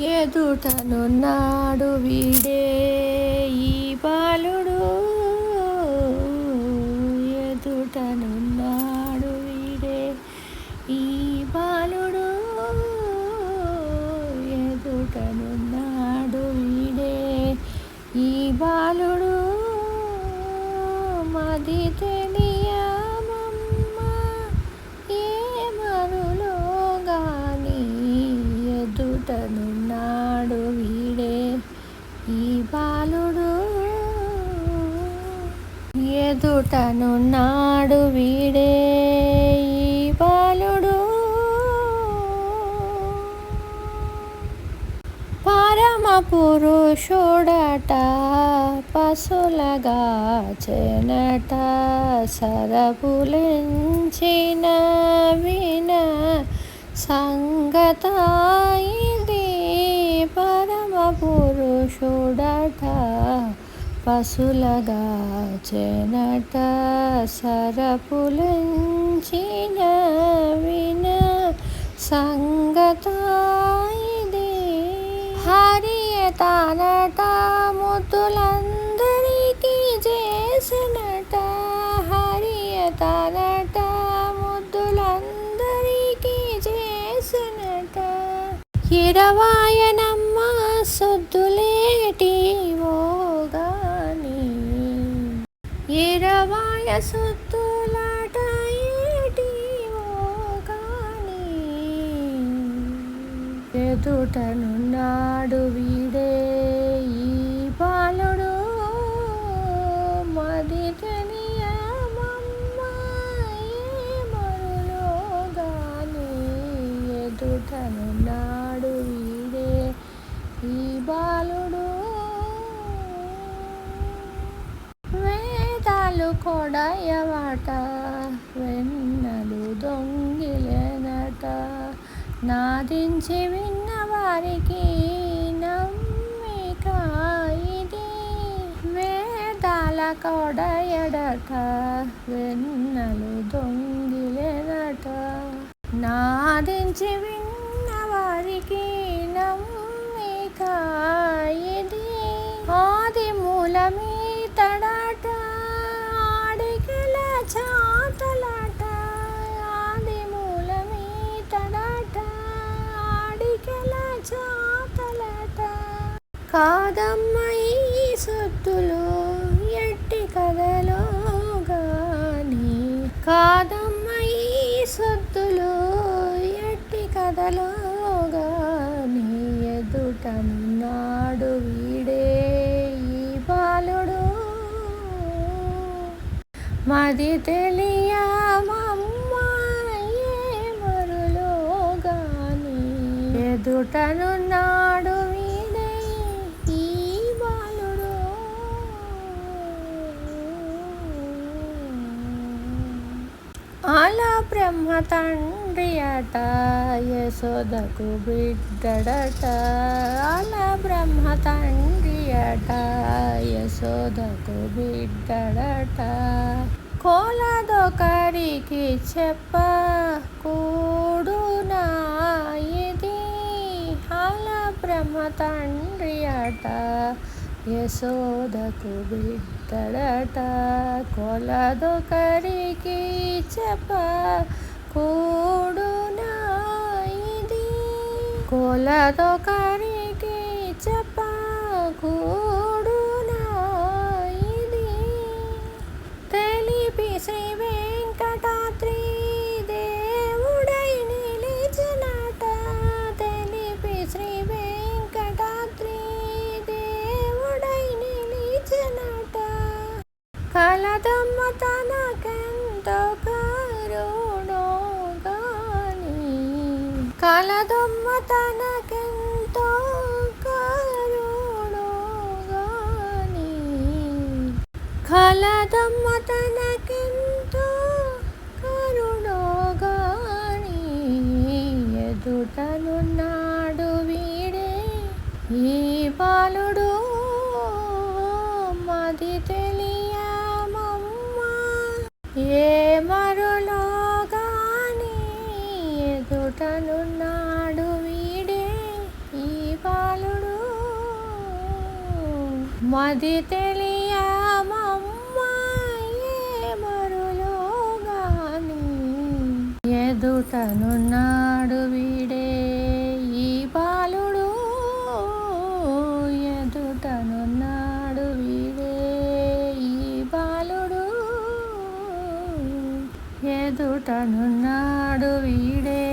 ఎదుటనున్నాడు వీడే ఈ బాలుడు. ఎదుటనున్నాడు వీడే ఈ బాలుడు. ఎదుటనున్నాడు వీడే ఈ బాలుడు. మది తెలియమమ్మ ఏ మరులో గాని? ఎదుటనున్నాడు వీడే ఈ బాలుడు. ఎదుటనున్నాడు వీడే ఈ బాలుడు. పరమ పురుషుడట పశులగా చెనట సరపులించిన విన సంగతాయి పురుషుడట పశులగా చెనట సరపులంచిన విన సంగతాయిది. హరియతనట హరియ ముద్దులందరికీ చేసినట. హరియతనట ముద్దులందరికీ చేసినట. ఇరవాయనం సొద్దులేటి ఓగాని ఇరవాయ సొద్దులాట ఏటి ఓగాని ఎదుటనున్నాడు వీడే ఈ బాలుడు. మది తెలియమమ్మాయి ఏ మరులో గాని ఎదుటనున్నాడు వేదాలు కొడయవట వెన్నలు దొంగిలెనట. నాదించి విన్న వారికి నమ్మిక ఇది. వేదాల కొడయడట వెన్నలు దొంగిలెనట. నాదించి విన్న కాదమ్మ ఈ సొత్తులు ఎట్టి కథలో గాని. కాదమ్మ ఈ సొత్తులు ఎట్టి కథలో గాని. ఎదుటన్నాడు వీడే ఈ బాలుడు. మది తెలియమమ్మ ఏ మరులో గాని. ఎదుటనున్నాడు అలా బ్రహ్మ తండ్రి అట యశోదకు బిడ్డడట. అలా బ్రహ్మ తండ్రి అట యశోదకు బిడ్డడట. కోలదొకరికి చెప్ప కూడునా ఇది. అలా బ్రహ్మ తండ్రి అట యశోదకు బిడ్డడట కొలదొకరికి చెప్ప కూడునా ఇది. కొలదొకరి కలదొమ్మ తనకెంతో కరుణో కలదొమ్మ తనకెంతో కరుణోగాని ఎదుటనున్నాడు వీడే ఈ బాలుడు. మది తెలియమమ్మా. ఏ కలున్నాడు వీడే ఈ బాలుడు. మది తెలియా ఎదుటనున్నాడు వీడే ఈ బాలుడు. ఎదుటనున్నాడు వీడే ఈ బాలుడు. ఎదుటనున్నాడు వీడే